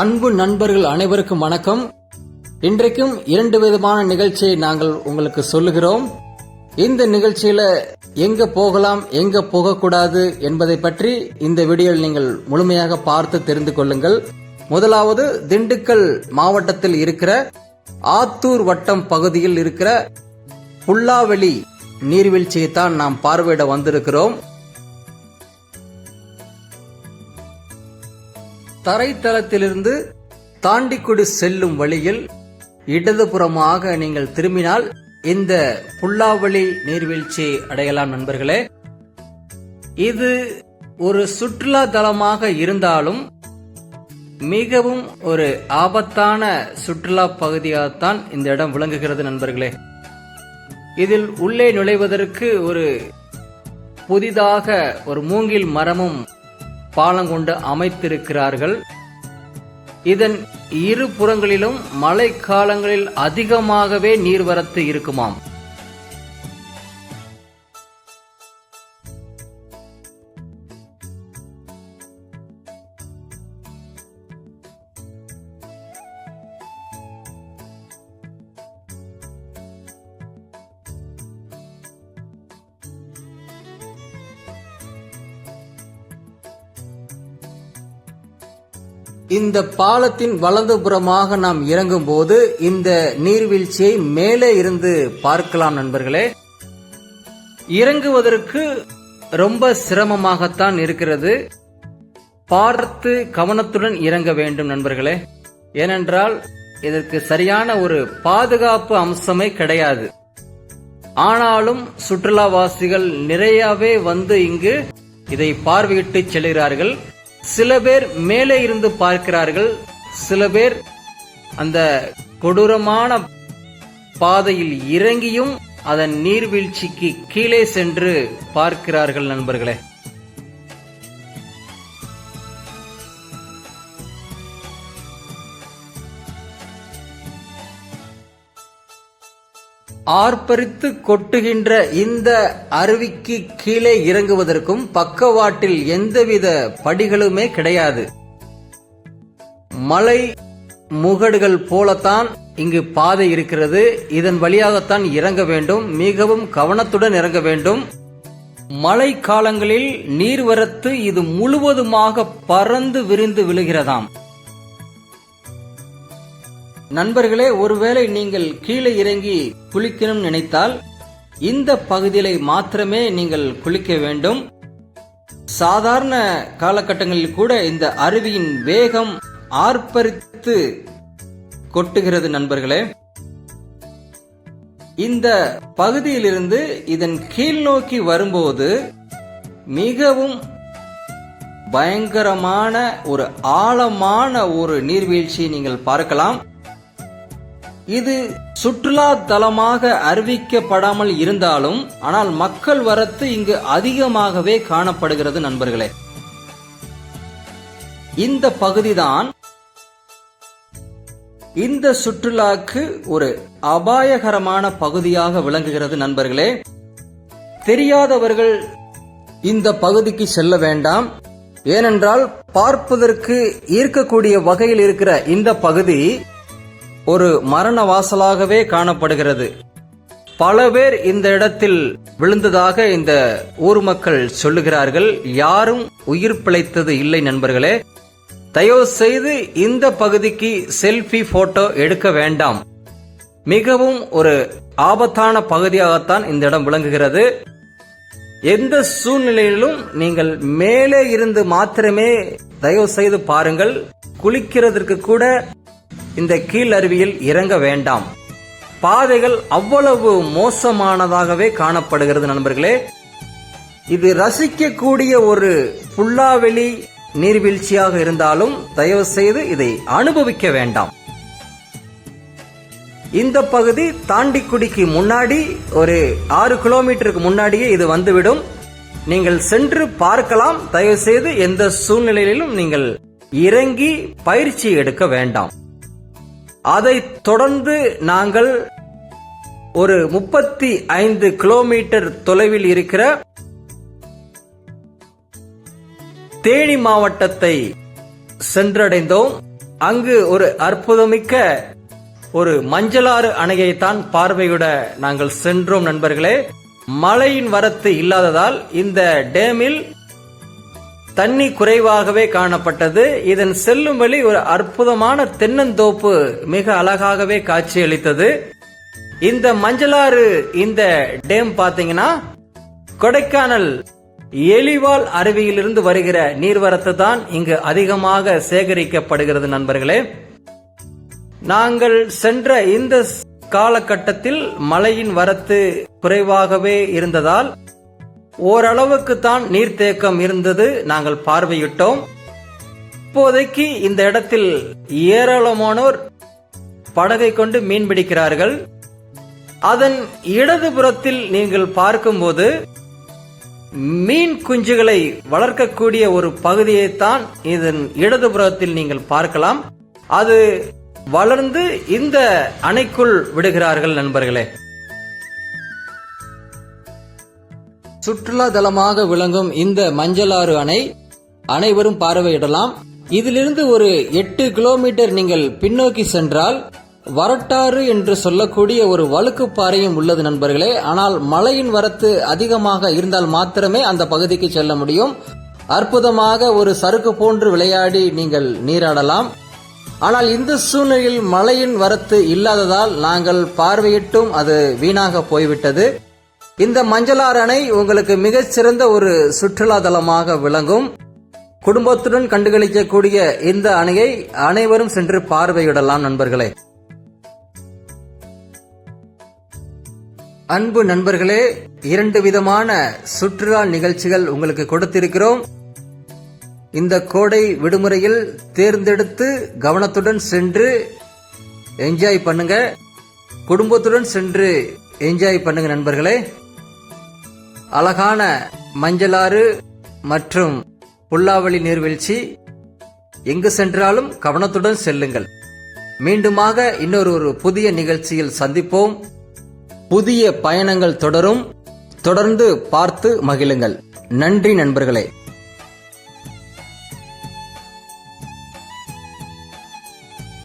அன்பு நண்பர்கள் அனைவருக்கும் வணக்கம். இன்றைக்கும் இரண்டு விதமான நிகழ்ச்சியை நாங்கள் உங்களுக்கு சொல்லுகிறோம். இந்த நிகழ்ச்சியில எங்க போகலாம் எங்க போகக்கூடாது என்பதை பற்றி இந்த வீடியோவில் நீங்கள் முழுமையாக பார்த்து தெரிந்து கொள்ளுங்கள். முதலாவது திண்டுக்கல் மாவட்டத்தில் இருக்கிற ஆத்தூர் வட்டம் பகுதியில் இருக்கிற புல்லாவெளி நீர்வீழ்ச்சியை தான் நாம் பார்வையிட வந்திருக்கிறோம். தரைத்தளத்திலிருந்து தாண்டிக்குடி செல்லும் வழியில் இடதுபுறமாக நீங்கள் திரும்பினால் இந்த புல்லாவளி நீர்வீழ்ச்சி அடையலாம் நண்பர்களே. இது ஒரு சுற்றுலா தலமாக இருந்தாலும் மிகவும் ஒரு ஆபத்தான சுற்றுலா பகுதியாகத்தான் இந்த இடம் விளங்குகிறது நண்பர்களே. இதில் உள்ளே நுழைவதற்கு ஒரு புதிதாக ஒரு மூங்கில் மரமும் பாலம் கொண்டு அமைத்திருக்கிறார்கள். இதன் இரு புறங்களிலும் மழை காலங்களில் அதிகமாகவே நீர்வரத்து இருக்குமாம். இந்த பாலத்தின் வலதுபுறமாக நாம் இறங்கும் போது இந்த நீர்வீழ்ச்சியை மேலே இருந்து பார்க்கலாம் நண்பர்களே. இறங்குவதற்கு ரொம்ப சிரமமாகத்தான் இருக்கிறது. பார்த்து கவனத்துடன் இறங்க வேண்டும் நண்பர்களே. ஏனென்றால் இதற்கு சரியான ஒரு பாதுகாப்பு அம்சமே கிடையாது. ஆனாலும் சுற்றுலாவாசிகள் நிறையவே வந்து இங்கு இதை பார்வையிட்டு செல்கிறார்கள். சில பேர் மேலே இருந்து பார்க்கிறார்கள் சில பேர் அந்த கொடூரமான பாதையில் இறங்கியும் அதன் நீர்வீழ்ச்சிக்கு கீழே சென்று பார்க்கிறார்கள் நண்பர்களே. ஆர்ப்பரித்து கொட்டுகின்ற இந்த அருவிக்கு கீழே இறங்குவதற்கும் பக்கவாட்டில் எந்தவித படிகளுமே கிடையாது. மலை முகடுகள் போலத்தான் இங்கு பாதை இருக்கிறது. இதன் வழியாகத்தான் இறங்க வேண்டும். மிகவும் கவனத்துடன் இறங்க வேண்டும். மழை காலங்களில் நீர்வரத்து இது முழுவதுமாக பறந்து விரிந்து விழுகிறதாம். நண்பர்களே ஒருவேளை நீங்கள் கீழே இறங்கி குளிக்கணும் நினைத்தால் இந்த பகுதியில மாத்திரமே நீங்கள் குளிக்க வேண்டும். சாதாரண காலகட்டங்களில் கூட இந்த அருவியின் வேகம் ஆர்ப்பரித்து கொட்டுகிறது நண்பர்களே. இந்த பகுதியிலிருந்து இதன் கீழ் நோக்கி வரும்போது மிகவும் பயங்கரமான ஒரு ஆழமான ஒரு நீர்வீழ்ச்சியை நீங்கள் பார்க்கலாம். இது சுற்றுலா தலமாக அறிவிக்கப்படாமல் இருந்தாலும் ஆனால் மக்கள் வரத்து இங்கு அதிகமாகவே காணப்படுகிறது நண்பர்களே. இந்த பகுதிதான் இந்த சுற்றுலாக்கு ஒரு அபாயகரமான பகுதியாக விளங்குகிறது நண்பர்களே. தெரியாதவர்கள் இந்த பகுதிக்கு செல்ல வேண்டாம். ஏனென்றால் பார்ப்பதற்கு ஈர்க்கக்கூடிய வகையில் இருக்கிற இந்த பகுதி ஒரு மரண வாசலாகவே காணப்படுகிறது. பல பேர் இந்த இடத்தில் விழுந்ததாக இந்த ஊர் மக்கள் சொல்லுகிறார்கள். யாரும் உயிர் பிழைத்தது இல்லை நண்பர்களே. தயவு செய்து இந்த பகுதிக்கு செல்ஃபி போட்டோ எடுக்க வேண்டாம். மிகவும் ஒரு ஆபத்தான பகுதியாகத்தான் இந்த இடம் விளங்குகிறது. எந்த சூழ்நிலையிலும் நீங்கள் மேலே இருந்து மாத்திரமே தயவு செய்து பாருங்கள். குளிக்கிறதற்கு கூட இந்த கீழ் அருவியில் இறங்க வேண்டாம். பாதைகள் அவ்வளவு மோசமானதாகவே காணப்படுகிறது நண்பர்களே. இது ரசிக்கக்கூடிய ஒரு புல்லாவெளி நீர்வீழ்ச்சியாக இருந்தாலும் தயவு செய்து இதை அனுபவிக்க வேண்டாம். இந்த பகுதி தாண்டிக்குடிக்கு முன்னாடி ஒரு ஆறு கிலோமீட்டருக்கு முன்னாடியே இது வந்துவிடும். நீங்கள் சென்று பார்க்கலாம். தயவு செய்து எந்த சூழ்நிலையிலும் நீங்கள் இறங்கி பயிற்சி எடுக்க வேண்டாம். அதை தொடர்ந்து நாங்கள் ஒரு முப்பத்தி ஐந்து கிலோமீட்டர் தொலைவில் இருக்கிற தேனி மாவட்டத்தை சென்றடைந்தோம். அங்கு ஒரு அற்புதமிக்க ஒரு மஞ்சளாறு அணையைத்தான் பார்வையிட நாங்கள் சென்றோம் நண்பர்களே. மழையின் வரத்து இல்லாததால் இந்த டேமில் தண்ணி குறைவாகவே காணப்பட்டது. இதன் செல்லும் வழி ஒரு அற்புதமான தென்னந்தோப்பு மிக அழகாகவே காட்சியளித்தது. இந்த மஞ்சளாறு இந்த டேம் பாத்தீங்கன்னா கொடைக்கானல் எலிவால் அருவியிலிருந்து வருகிற நீர்வரத்து தான் இங்கு அதிகமாக சேகரிக்கப்படுகிறது நண்பர்களே. நாங்கள் சென்ற இந்த காலகட்டத்தில் மழையின் வரத்து குறைவாகவே இருந்ததால் ஓரளவுக்கு தான் நீர்த்தேக்கம் இருந்தது. நாங்கள் பார்வையிட்டோம். இப்போதைக்கு இந்த இடத்தில் ஏராளமானோர் படகை கொண்டு மீன் பிடிக்கிறார்கள். அதன் இடதுபுறத்தில் நீங்கள் பார்க்கும்போது மீன் குஞ்சுகளை வளர்க்கக்கூடிய ஒரு பகுதியைத்தான் இதன் இடதுபுறத்தில் நீங்கள் பார்க்கலாம். அது வளர்ந்து இந்த அணைக்குள் விடுகிறார்கள் நண்பர்களே. சுற்றுலா தலமாக விளங்கும் இந்த மஞ்சளாறு அணை அனைவரும் பார்வையிடலாம். இதிலிருந்து ஒரு எட்டு கிலோமீட்டர் நீங்கள் பின்னோக்கி சென்றால் வரட்டாறு என்று சொல்லக்கூடிய ஒரு வழுக்குப்பாறையும் உள்ளது நண்பர்களே. ஆனால் மழையின் வரத்து அதிகமாக இருந்தால் மாத்திரமே அந்த பகுதிக்கு செல்ல முடியும். அற்புதமாக ஒரு சறுக்கு போன்று விளையாடி நீங்கள் நீராடலாம். ஆனால் இந்த சூழ்நிலையில் மழையின் வரத்து இல்லாததால் நாங்கள் பார்வையிட்டும் அது வீணாக போய்விட்டது. இந்த மஞ்சளாறு அணை உங்களுக்கு மிகச்சிறந்த ஒரு சுற்றுலா தலமாக விளங்கும். குடும்பத்துடன் கண்டுகளிக்கக்கூடிய இந்த அணையை அனைவரும் சென்று பார்வையிடலாம் நண்பர்களே. அன்பு நண்பர்களே இரண்டு விதமான சுற்றுலா நிகழ்ச்சிகள் உங்களுக்கு கொடுத்திருக்கிறோம். இந்த கோடை விடுமுறையில் தேர்ந்தெடுத்து கவனத்துடன் சென்று என்ஜாய் பண்ணுங்க. குடும்பத்துடன் சென்று என்ஜாய் பண்ணுங்க நண்பர்களே. அழகான மஞ்சளாறு மற்றும் புல்லாவளி நீர்வீழ்ச்சி. எங்கு சென்றாலும் கவனத்துடன் செல்லுங்கள். மீண்டுமாக இன்னொரு ஒரு புதிய நிகழ்ச்சியில் சந்திப்போம். புதிய பயணங்கள் தொடரும். தொடர்ந்து பார்த்து மகிழுங்கள். நன்றி நண்பர்களே.